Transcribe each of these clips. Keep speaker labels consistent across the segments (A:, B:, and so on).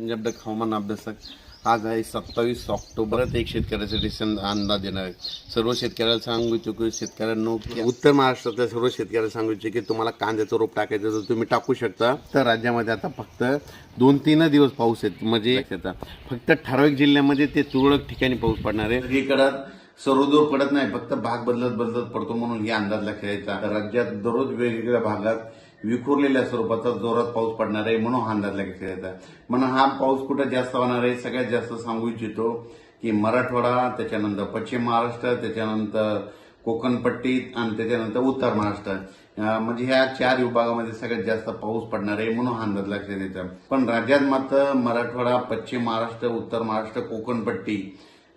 A: Punjab duck हवामान अभ्यासक आज आहे सत्तावीस ऑक्टोबरच एक शेतकऱ्यासाठी सं- अंदाज देणार आहे. सर्व शेतकऱ्याला सांगू इच्छितो की शेतकऱ्यांनो उत्तर महाराष्ट्रातल्या सर्व शेतकऱ्याला सांगू इच्छितो की तुम्हाला कांद्याचं रोप टाकायचं तर तुम्ही टाकू शकता. तर राज्यामध्ये आता फक्त दोन तीन दिवस पाऊस येत म्हणजे याचा फक्त ठराविक जिल्ह्यामध्ये ते तुरळक ठिकाणी पाऊस पडणार आहे. सगळीकडे सर्वदूर पडत नाही. फक्त भाग बदलत बदलत पडतो म्हणून हे अंदाज लक्षात राज्यात दररोज वेगवेगळ्या भागात विखुरलेल्या स्वरूपाचा जोरात पाऊस पडणार आहे म्हणून हा अंदाज लक्षात घ्यायचा म्हणून हा पाऊस कुठं जास्त होणार आहे सगळ्यात जास्त सांगू इच्छितो की मराठवाडा त्याच्यानंतर पश्चिम महाराष्ट्र त्याच्यानंतर कोकणपट्टी आणि त्याच्यानंतर उत्तर महाराष्ट्र. म्हणजे ह्या चार विभागामध्ये सगळ्यात जास्त पाऊस पडणार आहे म्हणून हा अंदाज लक्षात द्यायचा पण राज्यात मात्र मराठवाडा पश्चिम महाराष्ट्र उत्तर महाराष्ट्र कोकणपट्टी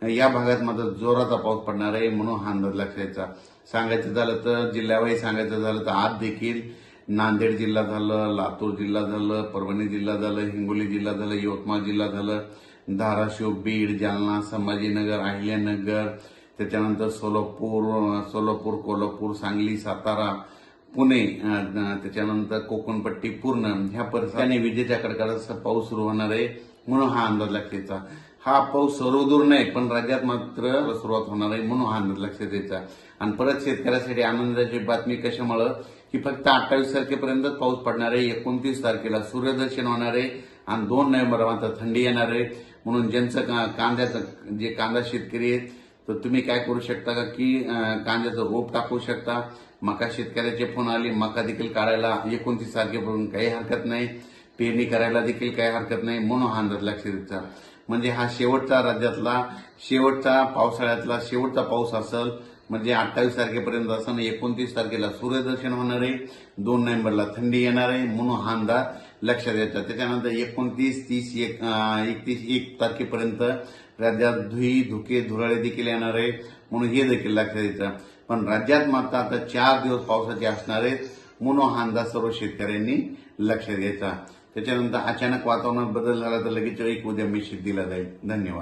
A: या भागात मात्र जोराचा पाऊस पडणार आहे म्हणून हा अंदाज लक्षात द्यायचा सांगायचं झालं तर जिल्ह्यावाही सांगायचं झालं तर आज देखील नांदेड जिल्हा झालं लातूर जिल्हा झालं परभणी जिल्हा झालं हिंगोली जिल्हा झालं यवतमाळ जिल्हा झालं धाराशिव बीड जालना संभाजीनगर अहिल्यानगर त्याच्यानंतर सोलापूर सोलापूर कोल्हापूर सांगली सातारा पुणे त्याच्यानंतर कोकणपट्टी पूर्ण ह्या परिसराने विजेच्या कडकडाचा पाऊस सुरू होणार आहे म्हणून हा अंदाज लक्षात हा पाऊस सर्वदूर नाही पण राज्यात मात्र सुरुवात होणार आहे म्हणून हा अंदाज लक्षात द्यायचा आणि परत शेतकऱ्यासाठी आनंदाची बातमी कशामुळं? की फक्त अठ्ठावीस तारखेपर्यंतच पाऊस पडणार आहे एकोणतीस तारखेला सूर्यदर्शन होणार आहे आणि दोन नोव्हेंबर मात्र थंडी येणार आहे. म्हणून ज्यांचं का- कांद्याचं जे कांदा शेतकरी आहेत तर तुम्ही काय करू शकता का? की कांद्याचं रोप टाकू शकता? मका शेतकऱ्याचे फोन आले मका देखील काढायला एकोणतीस तारखेपर्यंत काही हरकत नाही. पेरणी करायला देखील काही हरकत नाही म्हणून हा अंदाज लक्षात द्यायचा म्हणजे हा शेवटचा राज्यातला शेवटचा पावसाळ्यातला शेवटचा पाऊस असेल म्हणजे अठ्ठावीस तारखेपर्यंत असं एकोणतीस तारखेला सूर्यदर्शन होणार आहे दोन नोव्हेंबरला थंडी येणार आहे म्हणून हा अंदाज लक्षात द्यायचा त्याच्यानंतर एकोणतीस तीस एक एकतीस एक तारखेपर्यंत राज्यात धुई धुके धुराळे देखील येणार आहे म्हणून हे देखील लक्षात यायचं पण राज्यात मात्र आता चार दिवस पावसाचे असणार आहेत म्हणून हा अंदाज सर्व शेतकऱ्यांनी लक्षात घ्यायचा. त्याच्यानंतर अचानक वातावरणात बदल झाला तर लगेच एक उद्या मी दिला जाईल. धन्यवाद.